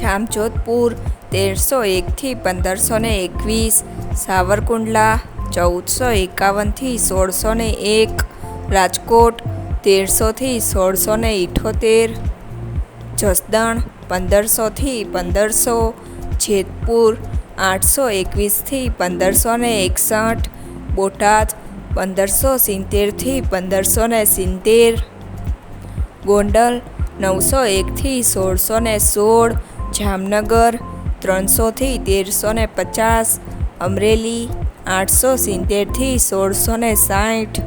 જામજોધપુર તેરસો એકથી પંદરસો ને એકવીસ, સાવરકુંડલા ચૌદસો એકાવનથી સોળસો ને એક, રાજકોટ તેરસોથી સોળસો ને ઇઠોતેર, જસદણ પંદરસોથી પંદરસો, જેતપુર આઠસો એકવીસથી પંદરસો ને એકસઠ, બોટાદ પંદરસો સિત્તેરથી પંદરસો ને સિત્તેર, ગોંડલ નવસો એકથી સોળસો ને સોળ જામનગર ત્રણસોથી તેરસો ને પચાસ અમરેલી આઠસો સિત્તેરથી સોળસો ને સાઠ.